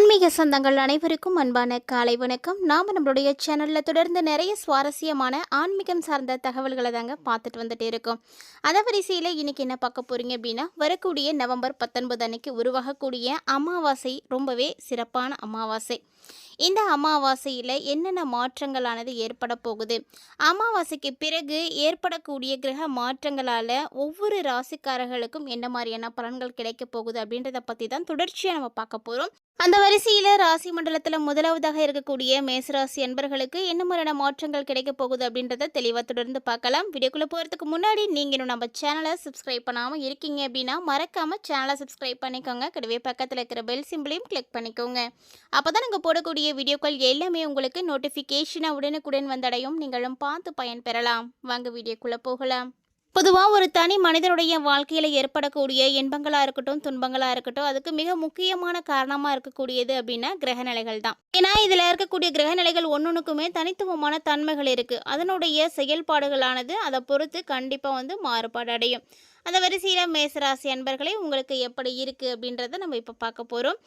ஆன்மீக சொந்தங்கள் அனைவருக்கும் அன்பான காலை வணக்கம். நாம் நம்மளுடைய சேனலில் தொடர்ந்து நிறைய சுவாரஸ்யமான ஆன்மீகம் சார்ந்த தகவல்களை தாங்க பார்த்துட்டு வந்துட்டு இருக்கோம். அந்த வரிசையில் இன்றைக்கி என்ன பார்க்க போகிறீங்க அப்படின்னா வரக்கூடிய நவம்பர் பத்தொன்பது அன்னைக்கு உருவாகக்கூடிய அமாவாசை ரொம்பவே சிறப்பான அமாவாசை. இந்த அமாவாசையில் என்னென்ன மாற்றங்களானது ஏற்பட போகுது? அமாவாசைக்கு பிறகு ஏற்படக்கூடிய கிரக மாற்றங்களால் ஒவ்வொரு ராசிக்காரர்களுக்கும் என்ன மாதிரியான பலன்கள் கிடைக்க போகுது அப்படின்றத பற்றி தான் தொடர்ச்சியாக நம்ம பார்க்க போகிறோம் அந்த வரிசையில் ராசி மண்டலத்தில் முதலாவதாக இருக்கக்கூடிய மேசராசி அன்பர்களுக்கு என்ன மாதிரியான மாற்றங்கள் கிடைக்க போகுது அப்படின்றத தெளிவாக தொடர்ந்து பார்க்கலாம். வீடியோக்குள்ளே போகிறதுக்கு முன்னாடி நீங்கள் இன்னும் நம்ம சேனலை சப்ஸ்கிரைப் பண்ணாமல் இருக்கீங்க அப்படின்னா மறக்காமல் சேனலை சப்ஸ்கிரைப் பண்ணிக்கோங்க. கூடவே பக்கத்தில் இருக்கிற பெல் சிம்பிளையும் கிளிக் பண்ணிக்கோங்க. அப்போ தான் நாங்கள் போடக்கூடிய வீடியோக்கள் எல்லாமே உங்களுக்கு நோட்டிஃபிகேஷனாக உடனுக்குடன் வந்தடையும். நீங்களும் பார்த்து பயன்பெறலாம் வாங்க வீடியோக்குள்ளே போகலாம். பொதுவாக ஒரு தனி மனிதனுடைய வாழ்க்கையில் ஏற்படக்கூடிய இன்பங்களாக இருக்கட்டும் துன்பங்களாக இருக்கட்டும் அதுக்கு மிக முக்கியமான காரணமாக இருக்கக்கூடியது அப்படின்னா கிரகநிலைகள் தான். ஏன்னா இதில் இருக்கக்கூடிய கிரகநிலைகள் ஒன்னொன்றுக்குமே தனித்துவமான தன்மைகள் இருக்குது அதனுடைய செயல்பாடுகளானது அதை பொறுத்து கண்டிப்பாக வந்து மாறுபாடு அடையும். அந்த வரிசையில் மேசராசி அன்பர்களே உங்களுக்கு எப்படி இருக்குது அப்படின்றத நம்ம இப்போ பார்க்க போகிறோம்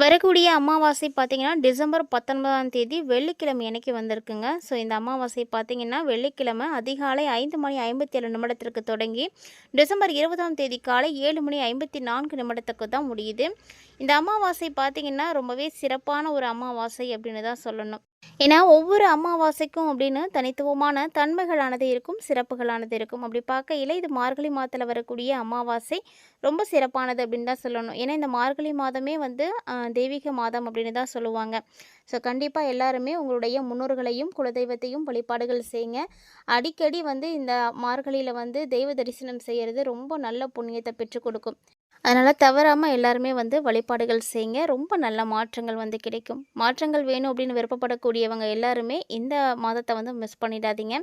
வரக்கூடிய அமாவாசை பார்த்தீங்கன்னா டிசம்பர் பத்தொன்பதாம் தேதி வெள்ளிக்கிழமை எனக்கு வந்திருக்குங்க. ஸோ இந்த அமாவாசை பார்த்தீங்கன்னா வெள்ளிக்கிழமை அதிகாலை ஐந்து மணி ஐம்பத்தி ஏழு நிமிடத்திற்கு தொடங்கி டிசம்பர் இருபதாம் தேதி காலை ஏழு மணி ஐம்பத்தி நான்கு நிமிடத்துக்கு தான் முடியுது. இந்த அமாவாசை பார்த்தீங்கன்னா ரொம்பவே சிறப்பான ஒரு அமாவாசை அப்படின்னு தான் சொல்லணும். ஏன்னா ஒவ்வொரு அமாவாசைக்கும் அப்படின்னு தனித்துவமான தன்மைகளானது இருக்கும் சிறப்புகளானது இருக்கும். அப்படி பார்க்கையில் இது மார்கழி மாதத்தில் வரக்கூடிய அமாவாசை ரொம்ப சிறப்பானது அப்படின்னு தான் சொல்லணும். ஏன்னா இந்த மார்கழி மாதமே வந்து தெய்வீக மாதம் அப்படின்னு தான் சொல்லுவாங்க. ஸோ கண்டிப்பாக எல்லாருமே உங்களுடைய முன்னோர்களையும் குலதெய்வத்தையும் வழிபாடுகள் செய்யுங்க அடிக்கடி வந்து இந்த மார்கழியில் வந்து தெய்வ தரிசனம் செய்கிறது ரொம்ப நல்ல புண்ணியத்தை பெற்றுக் கொடுக்கும். அதனால் தவறாமல் எல்லாருமே வந்து வழிபாடுகள் செய்யுங்க ரொம்ப நல்ல மாற்றங்கள் வந்து கிடைக்கும். மாற்றங்கள் வேணும் அப்படின்னு விருப்பப்படக்கூடியவங்க எல்லாருமே இந்த மாதத்தை வந்து மிஸ் பண்ணிடாதீங்க.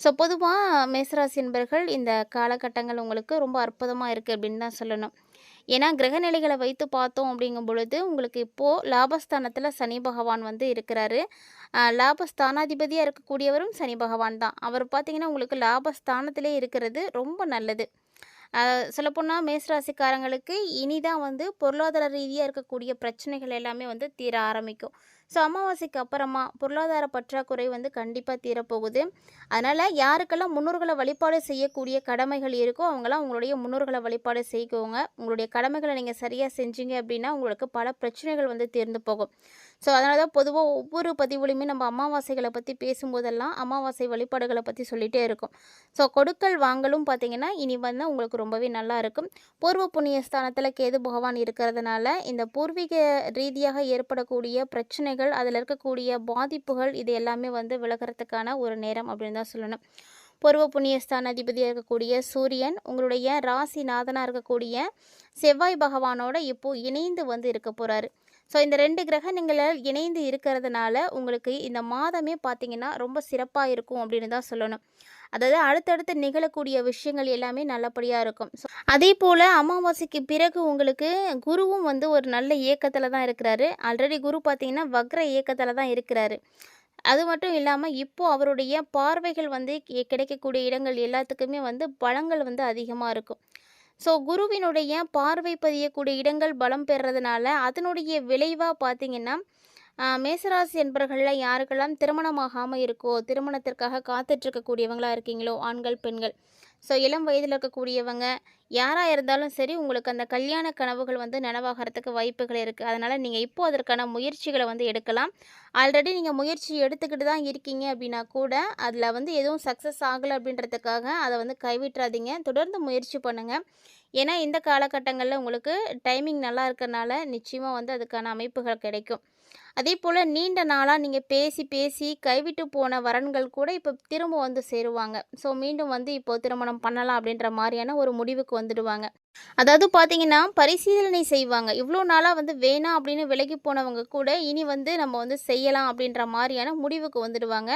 ஸோ பொதுவாக மேசராசி என்பர்கள் இந்த காலகட்டங்கள் உங்களுக்கு ரொம்ப அற்புதமாக இருக்குது அப்படின்னு தான் சொல்லணும். ஏன்னா கிரகநிலைகளை வைத்து பார்த்தோம் அப்படிங்கும் பொழுது உங்களுக்கு இப்போது லாபஸ்தானத்தில் சனி பகவான் வந்து இருக்கிறாரு. லாபஸ்தானாதிபதியாக இருக்கக்கூடியவரும் சனி பகவான் தான். அவர் பார்த்திங்கன்னா உங்களுக்கு லாபஸ்தானத்திலே இருக்கிறது ரொம்ப நல்லது. சொல்லப்போனால் மேசராசிக்காரங்களுக்கு இனிதான் வந்து பொருளாதார ரீதியாக இருக்கக்கூடிய பிரச்சனைகள் எல்லாமே வந்து தீர ஆரம்பிக்கும். ஸோ அமாவாசைக்கு அப்புறமா பொருளாதார பற்றாக்குறை வந்து கண்டிப்பாக தீரப்போகுது. அதனால் யாருக்கெல்லாம் முன்னோர்களை வழிபாடு செய்யக்கூடிய கடமைகள் இருக்கோ அவங்களாம் உங்களுடைய முன்னோர்களை வழிபாடு செய்யக்கோங்க. உங்களுடைய கடமைகளை நீங்கள் சரியாக செஞ்சீங்க அப்படின்னா உங்களுக்கு பல பிரச்சனைகள் வந்து தீர்ந்து போகும். ஸோ அதனால தான் பொதுவாக ஒவ்வொரு பதிவுலையுமே நம்ம அமாவாசைகளை பற்றி பேசும்போதெல்லாம் அமாவாசை வழிபாடுகளை பற்றி சொல்லிகிட்டே இருக்கும். ஸோ கொடுக்கல் வாங்கலும் பார்த்தீங்கன்னா இனி வந்து உங்களுக்கு ரொம்பவே நல்லா இருக்கும். பூர்வ புண்ணிய ஸ்தானத்தில் கேது பகவான் இருக்கிறதுனால இந்த பூர்வீக ரீதியாக ஏற்படக்கூடிய பிரச்சனைகள் அதில் இருக்கக்கூடிய பாதிப்புகள் இது எல்லாமே வந்து விலகிறதுக்கான ஒரு நேரம் அப்படின்னு தான் சொல்லணும். பூர்வ புண்ணிய ஸ்தானாதிபதியாக இருக்கக்கூடிய சூரியன் உங்களுடைய ராசிநாதனாக இருக்கக்கூடிய செவ்வாய் பகவானோட இப்போது இணைந்து வந்து இருக்க போகிறாரு ஸோ இந்த ரெண்டு கிரகங்களால் இணைந்து இருக்கிறதுனால உங்களுக்கு இந்த மாதமே பார்த்திங்கன்னா ரொம்ப சிறப்பாக இருக்கும் அப்படின்னு தான் சொல்லணும். அதாவது அடுத்தடுத்து நிகழக்கூடிய விஷயங்கள் எல்லாமே நல்லபடியாக இருக்கும். ஸோ அதே போல் அமாவாசைக்கு பிறகு உங்களுக்கு குருவும் வந்து ஒரு நல்ல இயக்கத்தில் தான் இருக்கிறாரு. ஆல்ரெடி குரு பார்த்தீங்கன்னா வக்ர இயக்கத்தில் தான் இருக்கிறாரு. அது மட்டும் இல்லாமல் இப்போது அவருடைய பார்வைகள் வந்து கிடைக்கக்கூடிய இடங்கள் எல்லாத்துக்குமே வந்து பலங்கள் வந்து அதிகமாக இருக்கும். ஸோ குருவினுடைய பார்வை பதியக்கூடிய இடங்கள் பலம் பெறுறதுனால அதனுடைய விளைவாக பார்த்தீங்கன்னா மேசராசி என்பர்களில் யாருக்கெல்லாம் திருமணமாகாமல் இருக்கோ திருமணத்திற்காக காத்துட்ருக்கக்கூடியவங்களாக இருக்கீங்களோ ஆண்கள் பெண்கள். ஸோ இளம் வயதில் இருக்கக்கூடியவங்க யாராக இருந்தாலும் சரி உங்களுக்கு அந்த கல்யாண கனவுகள் வந்து நனவாகிறதுக்கு வாய்ப்புகள் இருக்குது அதனால் நீங்கள் இப்போது அதற்கான முயற்சிகளை வந்து எடுக்கலாம். ஆல்ரெடி நீங்கள் முயற்சி எடுத்துக்கிட்டு தான் இருக்கீங்க அப்படின்னா கூட அதில் வந்து எதுவும் சக்ஸஸ் ஆகலை அப்படின்றதுக்காக அதை வந்து கைவிட்டுறாதீங்க தொடர்ந்து முயற்சி பண்ணுங்கள் ஏன்னா இந்த காலகட்டங்களில் உங்களுக்கு டைமிங் நல்லா இருக்கிறனால நிச்சயமாக வந்து அதுக்கான அமைப்புகள் கிடைக்கும். அதே போல் நீண்ட நாளாக நீங்கள் பேசி பேசி கைவிட்டு போன வரன்கள் கூட இப்போ திரும்ப வந்து சேருவாங்க. ஸோ மீண்டும் வந்து இப்போ திருமணம் பண்ணலாம் அப்படின்ற மாதிரியான ஒரு முடிவுக்கு வந்துடுவாங்க. அதாவது பார்த்தீங்கன்னா பரிசீலனை செய்வாங்க. இவ்வளோ நாளாக வந்து வேணாம் அப்படின்னு விலகி போனவங்க கூட இனி வந்து நம்ம வந்து செய்யலாம் அப்படின்ற மாதிரியான முடிவுக்கு வந்துடுவாங்க.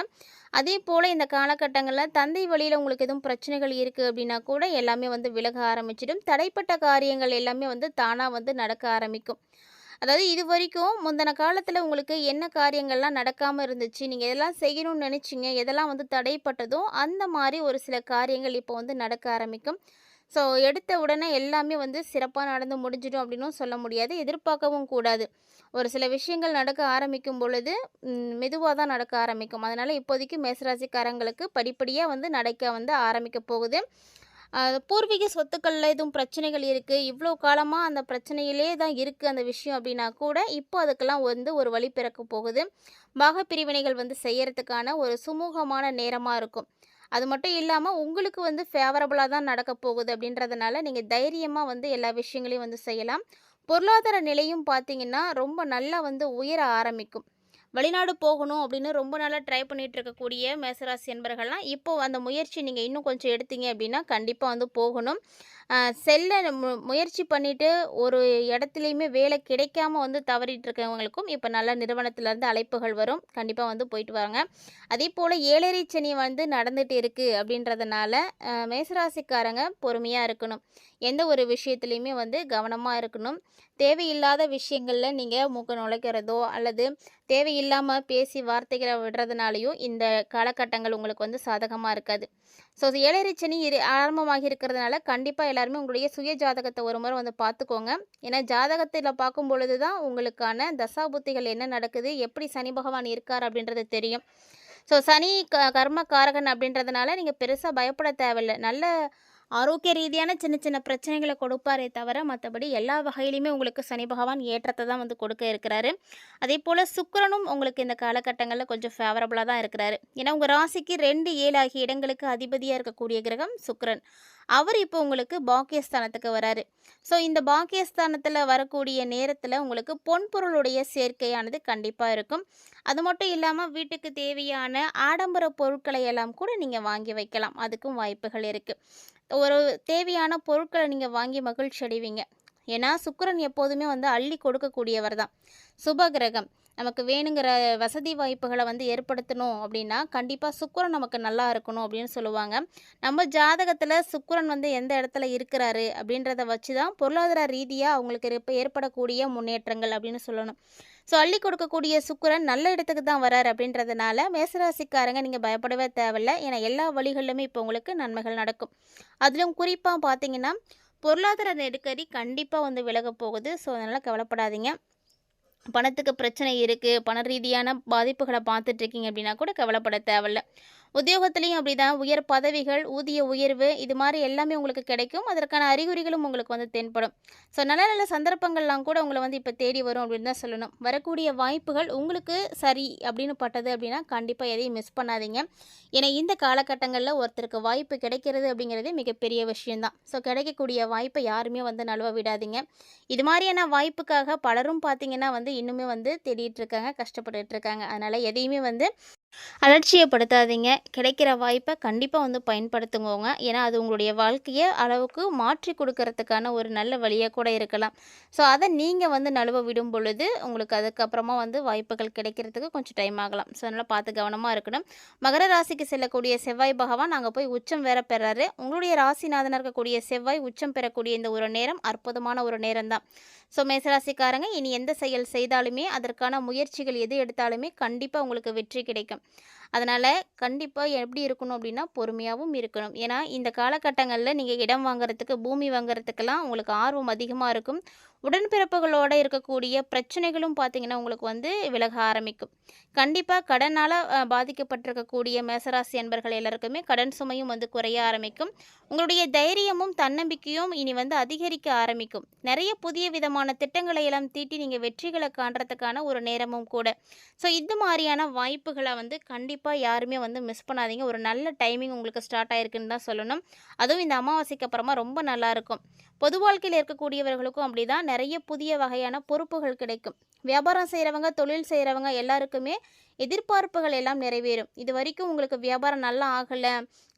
அதே போல் இந்த காலகட்டங்களில் தந்தை வழியில் உங்களுக்கு எதுவும் பிரச்சனைகள் இருக்குது அப்படின்னா கூட எல்லாமே வந்து விலக ஆரம்பிச்சிடும். தடைப்பட்ட காரியங்கள் எல்லாமே வந்து தானாக வந்து நடக்க ஆரம்பிக்கும். அதாவது இது வரைக்கும் முந்தின காலத்தில் உங்களுக்கு என்ன காரியங்கள்லாம் நடக்காமல் இருந்துச்சு? நீங்கள் எதெல்லாம் செய்யணும்னு நினச்சிங்க? எதெல்லாம் வந்து தடைப்பட்டதோ அந்த மாதிரி ஒரு சில காரியங்கள் இப்போ வந்து நடக்க ஆரம்பிக்கும். ஸோ எடுத்த உடனே எல்லாமே வந்து சிறப்பாக நடந்து முடிஞ்சிடும் அப்படின்னும் சொல்ல முடியாது. எதிர்பார்க்கவும் கூடாது. ஒரு சில விஷயங்கள் நடக்க ஆரம்பிக்கும் பொழுது மெதுவாக தான் நடக்க ஆரம்பிக்கும். அதனால் இப்போதைக்கு மேசராசிக்காரங்களுக்கு படிப்படியாக வந்து நடக்க வந்து ஆரம்பிக்க போகுது. பூர்வீக சொத்துக்களில் எதுவும் பிரச்சனைகள் இருக்குது இவ்வளோ காலமாக அந்த பிரச்சனையிலே தான் இருக்குது அந்த விஷயம் அப்படின்னா கூட இப்போ அதுக்கெல்லாம் வந்து ஒரு வழி பிறக்க போகுது. பாகப்பிரிவினைகள் வந்து செய்யறதுக்கான ஒரு சுமூகமான நேரமாக இருக்கும். அது மட்டும் இல்லாமல் உங்களுக்கு வந்து ஃபேவரபுளாக தான் நடக்க போகுது அப்படின்றதுனால நீங்கள் தைரியமாக வந்து எல்லா விஷயங்களையும் வந்து செய்யலாம். பொருளாதார நிலையும் பார்த்தீங்கன்னா ரொம்ப நல்லா வந்து உயர ஆரம்பிக்கும். வெளிநாடு போகணும் அப்படின்னு ரொம்ப நாளாக ட்ரை பண்ணிகிட்டு இருக்கக்கூடிய மேசராசி என்பர்கள்லாம் இப்போ அந்த முயற்சி நீங்கள் இன்னும் கொஞ்சம் எடுத்தீங்க அப்படின்னா கண்டிப்பாக வந்து போகணும். செல்ல முயற்சி பண்ணிவிட்டு ஒரு இடத்துலையுமே வேலை கிடைக்காம வந்து தவறிட்டு இருக்கவங்களுக்கும் இப்போ நல்ல நிறுவனத்திலேருந்து அழைப்புகள் வரும். கண்டிப்பாக வந்து போயிட்டு வராங்க அதே போல் ஏழரை சனி வந்து நடந்துட்டு இருக்குது அப்படின்றதுனால மேசராசிக்காரங்க பொறுமையாக இருக்கணும். எந்த ஒரு விஷயத்துலையுமே வந்து கவனமாக இருக்கணும். தேவையில்லாத விஷயங்களில் நீங்கள் மூக்க நுழைக்கிறதோ அல்லது தேவையில்லாமல் பேசி வார்த்தைகளை விடுறதுனாலையும் இந்த காலகட்டங்கள் உங்களுக்கு வந்து சாதகமாக இருக்காது. ஸோ ஏழரிச்சனி இரு ஆரம்பமாகி இருக்கிறதுனால கண்டிப்பாக எல்லாருமே உங்களுடைய சுய ஜாதகத்தை ஒரு முறை வந்து பார்த்துக்கோங்க. ஏன்னா ஜாதகத்தில் பார்க்கும் பொழுது தான் உங்களுக்கான தசாபுத்திகள் என்ன நடக்குது எப்படி சனி பகவான் இருக்கார் அப்படின்றது தெரியும். ஸோ சனி க கர்ம காரகன் அப்படின்றதுனால நீங்கள் பெருசாக பயப்பட தேவையில்லை. நல்ல ஆரோக்கிய ரீதியான சின்ன சின்ன பிரச்சனைகளை கொடுப்பாரே தவிர மற்றபடி எல்லா வகையிலுமே உங்களுக்கு சனி பகவான் ஏற்றத்தை தான் வந்து கொடுக்க இருக்கிறாரு. அதே போல் சுக்கரனும் உங்களுக்கு இந்த காலகட்டங்களில் கொஞ்சம் ஃபேவரபுளாக தான் இருக்கிறாரு. ஏன்னா உங்கள் ராசிக்கு ரெண்டு ஏழு ஆகிய இடங்களுக்கு அதிபதியாக இருக்கக்கூடிய கிரகம் சுக்கரன். அவர் இப்போ உங்களுக்கு பாக்கியஸ்தானத்துக்கு வராரு. ஸோ இந்த பாக்கியஸ்தானத்தில் வரக்கூடிய நேரத்தில் உங்களுக்கு பொன் பொருளுடைய சேர்க்கையானது கண்டிப்பாக இருக்கும். அது மட்டும் இல்லாமல் வீட்டுக்கு தேவையான ஆடம்பர பொருட்களை எல்லாம் கூட நீங்கள் வாங்கி வைக்கலாம். அதுக்கும் வாய்ப்புகள் இருக்குது ஒரு தேவையான பொருட்களை நீங்கள் வாங்கி மகிழ்ச்சி அடைவீங்க ஏன்னா சுக்கரன் எப்போதுமே வந்து அள்ளி கொடுக்கக்கூடியவர் தான். சுப கிரகம். நமக்கு வேணுங்கிற வசதி வாய்ப்புகளை வந்து ஏற்படுத்தணும் அப்படின்னா கண்டிப்பாக சுக்கரன் நமக்கு நல்லா இருக்கணும் அப்படின்னு சொல்லுவாங்க. நம்ம ஜாதகத்தில் சுக்கரன் வந்து எந்த இடத்துல இருக்கிறாரு அப்படின்றத வச்சு தான் பொருளாதார ரீதியாக அவங்களுக்கு ஏற்படக்கூடிய முன்னேற்றங்கள் அப்படின்னு சொல்லணும். ஸோ அள்ளி கொடுக்கக்கூடிய சுக்கரன் நல்ல இடத்துக்கு தான் வரார் அப்படின்றதுனால மேசராசிக்காரங்க நீங்கள் பயப்படவே தேவையில்லை. ஏன்னா எல்லா வழிகளிலுமே இப்போ உங்களுக்கு நன்மைகள் நடக்கும். அதிலும் குறிப்பாக பார்த்தீங்கன்னா பொருளாதார நெருக்கடி கண்டிப்பாக வந்து விலக போகுது. ஸோ அதனால் கவலைப்படாதீங்க. பணத்துக்கு பிரச்சனை இருக்குது பண ரீதியான பாதிப்புகளை பார்த்துட்ருக்கீங்க அப்படின்னா கூட கவலைப்பட தேவையில்ல. உத்தியோகத்துலேயும் அப்படி தான் உயர் பதவிகள் ஊதிய உயர்வு இது மாதிரி எல்லாமே உங்களுக்கு கிடைக்கும். அதற்கான அறிகுறிகளும் உங்களுக்கு வந்து தென்படும். ஸோ நல்ல நல்ல சந்தர்ப்பங்கள்லாம் கூட உங்களை வந்து இப்போ தேடி வரும் அப்படின்னு தான் சொல்லணும். வரக்கூடிய வாய்ப்புகள் உங்களுக்கு சரி அப்படின்னு பட்டது அப்படின்னா கண்டிப்பாக எதையும் மிஸ் பண்ணாதீங்க. ஏன்னா இந்த காலகட்டங்களில் ஒருத்தருக்கு வாய்ப்பு கிடைக்கிறது அப்படிங்கிறதே மிகப்பெரிய விஷயம்தான். ஸோ கிடைக்கக்கூடிய வாய்ப்பை யாருமே வந்து நழுவ விடாதீங்க. இது மாதிரியான வாய்ப்புக்காக பலரும் பார்த்தீங்கன்னா வந்து இன்னுமே வந்து தேடிட்டு இருக்காங்க கஷ்டப்பட்டுட்டு இருக்காங்க. அதனால் எதையுமே வந்து அலட்சியப்படுத்தாதீங்க. கிடைக்கிற வாய்ப்பை கண்டிப்பாக வந்து பயன்படுத்துங்கோங்க. ஏன்னா அது உங்களுடைய வாழ்க்கையை அளவுக்கு மாற்றி கொடுக்கறதுக்கான ஒரு நல்ல வழியாக கூட இருக்கலாம். ஸோ அதை நீங்கள் வந்து நழுவ விடும் பொழுது உங்களுக்கு அதுக்கப்புறமா வந்து வாய்ப்புகள் கிடைக்கிறதுக்கு கொஞ்சம் டைம் ஆகலாம். ஸோ அதனால் பார்த்து கவனமாக இருக்கணும். மகர ராசிக்கு செல்லக்கூடிய செவ்வாய் பகவான் அங்கே போய் உச்சம் வேற பெறாரு. உங்களுடைய ராசிநாதனாக இருக்கக்கூடிய செவ்வாய் உச்சம் பெறக்கூடிய இந்த ஒரு நேரம் அற்புதமான ஒரு நேரம் தான் ஸோ மேசராசிக்காரங்க இனி எந்த செயல் செய்தாலுமே அதற்கான முயற்சிகள் எது எடுத்தாலுமே கண்டிப்பாக உங்களுக்கு வெற்றி கிடைக்கும். அதனால் கண்டிப்பாக எப்படி இருக்கணும் அப்படின்னா பொறுமையாகவும் இருக்கணும். ஏன்னா இந்த காலகட்டங்களில் நீங்கள் இடம் வாங்குறதுக்கு பூமி வாங்குறதுக்கெல்லாம் உங்களுக்கு ஆர்வம் அதிகமாக இருக்கும். உடன்பிறப்புகளோடு இருக்கக்கூடிய பிரச்சனைகளும் பார்த்தீங்கன்னா உங்களுக்கு வந்து விலக ஆரம்பிக்கும். கண்டிப்பாக கடனால் பாதிக்கப்பட்டிருக்கக்கூடிய மேசராசி என்பர்கள் எல்லாருக்குமே கடன் சுமையும் வந்து குறைய ஆரம்பிக்கும். உங்களுடைய தைரியமும் தன்னம்பிக்கையும் இனி வந்து அதிகரிக்க ஆரம்பிக்கும். நிறைய புதிய விதமான திட்டங்களை எல்லாம் தீட்டி நீங்கள் வெற்றிகளை காண்றதுக்கான ஒரு நேரமும் கூட. ஸோ இந்த மாதிரியான வாய்ப்புகளை வந்து கண்டிப்பாக யாருமே வந்து மிஸ் பண்ணாதீங்க. ஒரு நல்ல டைமிங் உங்களுக்கு ஸ்டார்ட் ஆயிருக்குன்னு தான் சொல்லணும். அதுவும் இந்த அமாவாசைக்கு அப்புறமா ரொம்ப நல்லாயிருக்கும் பொது வாழ்க்கையில் இருக்கக்கூடியவர்களுக்கும் அப்படி தான் நிறைய புதிய வகையான பொறுப்புகள் கிடைக்கும். வியாபாரம் செய்கிறவங்க தொழில் செய்கிறவங்க எல்லாருக்குமே எதிர்பார்ப்புகள் எல்லாம் நிறைவேறும். இது வரைக்கும் உங்களுக்கு வியாபாரம் நல்லா ஆகலை.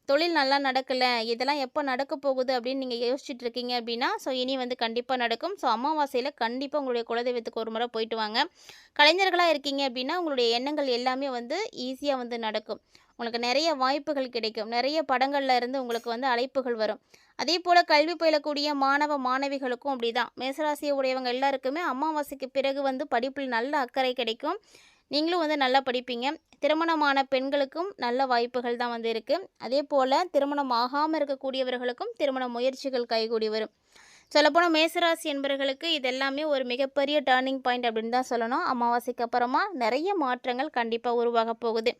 தொழில் நல்லா நடக்கலை இதெல்லாம் எப்போ நடக்க போகுது அப்படின்னு நீங்கள் யோசிச்சுட்டு இருக்கீங்க அப்படின்னா ஸோ இனி வந்து கண்டிப்பாக நடக்கும். ஸோ அமாவாசையில் கண்டிப்பாக உங்களுடைய குலதெய்வத்துக்கு ஒரு முறை போயிட்டு வாங்க. கலைஞர்களாக இருக்கீங்க அப்படின்னா உங்களுடைய எண்ணங்கள் எல்லாமே வந்து ஈஸியாக வந்து நடக்கும். உங்களுக்கு நிறைய வாய்ப்புகள் கிடைக்கும். நிறைய படங்களில் இருந்து உங்களுக்கு வந்து அழைப்புகள் வரும். அதே போல் கல்வி பயிலக்கூடிய மாணவ மாணவிகளுக்கும் அப்படி தான் மேசராசியை உடையவங்க எல்லாருக்குமே அமாவாசைக்கு பிறகு வந்து படிப்பில் நல்ல அக்கறை கிடைக்கும். நீங்களும் வந்து நல்லா படிப்பீங்க. திருமணமான பெண்களுக்கும் நல்ல வாய்ப்புகள் தான் வந்து இருக்குது அதே போல் திருமணம் ஆகாமல் இருக்கக்கூடியவர்களுக்கும் திருமண முயற்சிகள் கைகூடி வரும். சொல்லப்போனால் மேசராசி என்பவர்களுக்கு இதெல்லாமே ஒரு மிகப்பெரிய டேர்னிங் பாயிண்ட் அப்படின்னு தான் சொல்லணும். அமாவாசைக்கு அப்புறமா நிறைய மாற்றங்கள் கண்டிப்பாக உருவாக போகுது.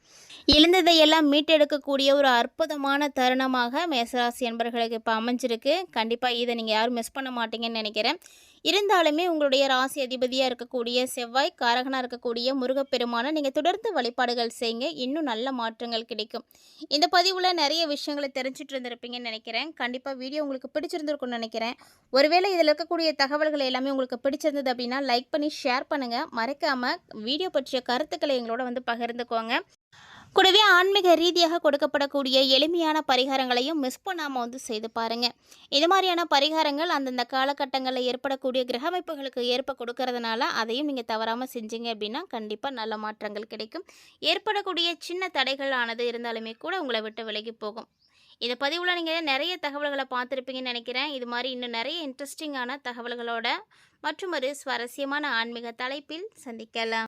இழந்ததை எல்லாம் மீட்டெடுக்கக்கூடிய ஒரு அற்புதமான தருணமாக மேசராசி என்பவர்களுக்கு இப்போ அமைஞ்சிருக்கு. கண்டிப்பாக இதை நீங்கள் யாரும் மிஸ் பண்ண மாட்டீங்கன்னு நினைக்கிறேன். இருந்தாலுமே உங்களுடைய ராசி அதிபதியாக இருக்கக்கூடிய செவ்வாய் காரகனாக இருக்கக்கூடிய முருகப்பெருமானை நீங்கள் தொடர்ந்து வழிபாடுகள் செய்யுங்க. இன்னும் நல்ல மாற்றங்கள் கிடைக்கும். இந்த பதிவில் நிறைய விஷயங்களை தெரிஞ்சிட்டு இருந்திருப்பீங்கன்னு நினைக்கிறேன். கண்டிப்பாக வீடியோ உங்களுக்கு பிடிச்சிருந்துருக்குன்னு நினைக்கிறேன். ஒருவேளை இதில் இருக்கக்கூடிய தகவல்கள் எல்லாமே உங்களுக்கு பிடிச்சிருந்தது அப்படின்னா லைக் பண்ணி ஷேர் பண்ணுங்கள் மறக்காமல் வீடியோ பற்றிய கருத்துக்களை எங்களோட வந்து பகிர்ந்துக்கோங்க. கூடவே ஆன்மீக ரீதியாக கொடுக்கப்படக்கூடிய எளிமையான பரிகாரங்களையும் மிஸ் பண்ணாமல் வந்து செய்து பாருங்கள் இது மாதிரியான பரிகாரங்கள் அந்தந்த காலகட்டங்களில் ஏற்படக்கூடிய கிரகமைப்புகளுக்கு ஏற்ப கொடுக்கறதுனால அதையும் நீங்கள் தவறாமல் செஞ்சீங்க அப்படின்னா கண்டிப்பாக நல்ல மாற்றங்கள் கிடைக்கும். ஏற்படக்கூடிய சின்ன தடைகள் ஆனது இருந்தாலுமே கூட உங்களை விட்டு விலகி போகும். இந்த பதிவில் நீங்கள் நிறைய தகவல்களை பார்த்துருப்பீங்கன்னு நினைக்கிறேன். இது மாதிரி இன்னும் நிறைய இன்ட்ரெஸ்டிங்கான தகவல்களோட மற்றும் ஒரு சுவாரஸ்யமான ஆன்மீக தலைப்பில் சந்திக்கலாம்.